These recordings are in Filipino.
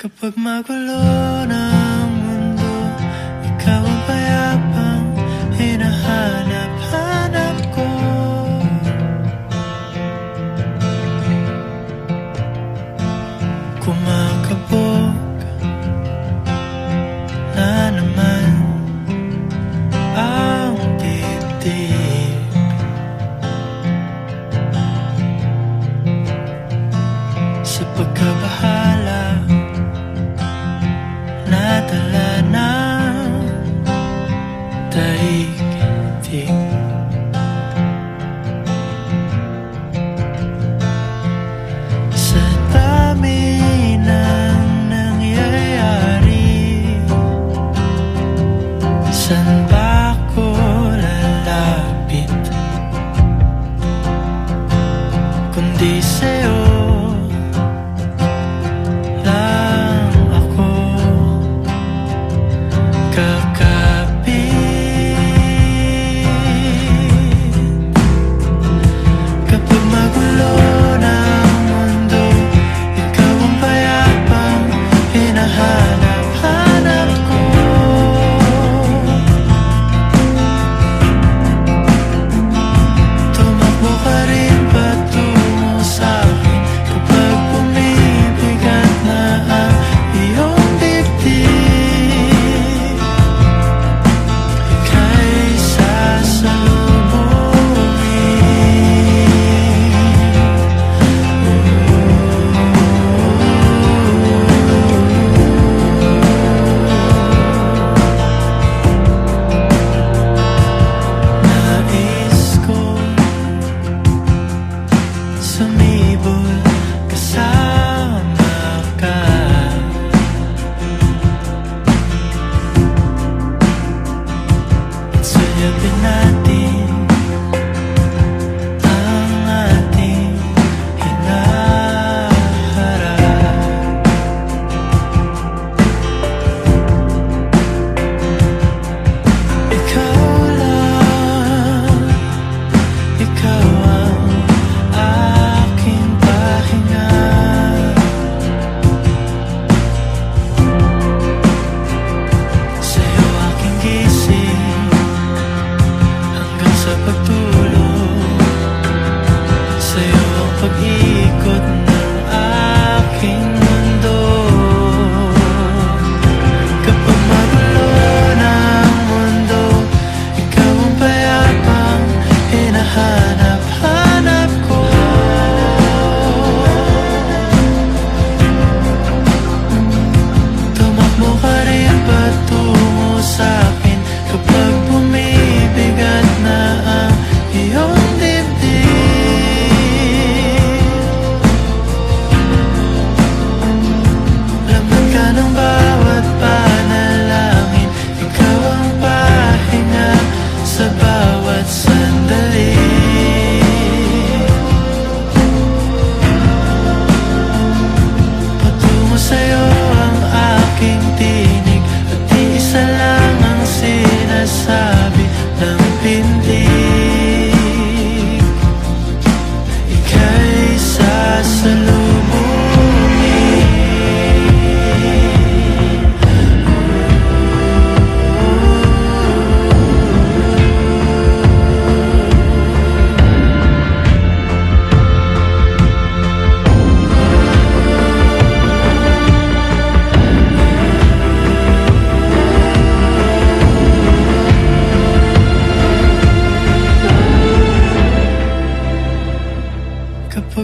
Kapag magulo na ang mundo Ikaw ang payapang hinahanap-hanap ko. Kumakabog na naman ang titig. Sa pagkabahay tala na taig-tig Sa dami ng nangyayari San ba ko lalapit? Kundi sa'yo. couldn't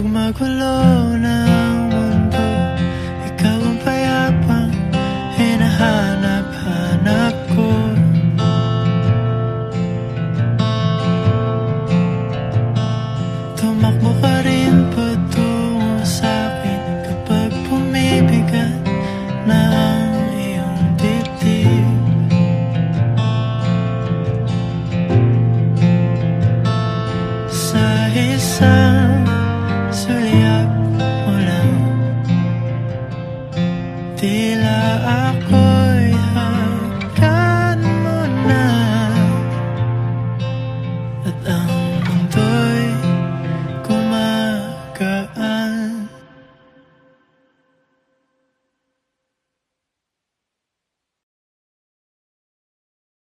my mag na. na ako'y hanggan mo na. At ang mundo'y kumakaan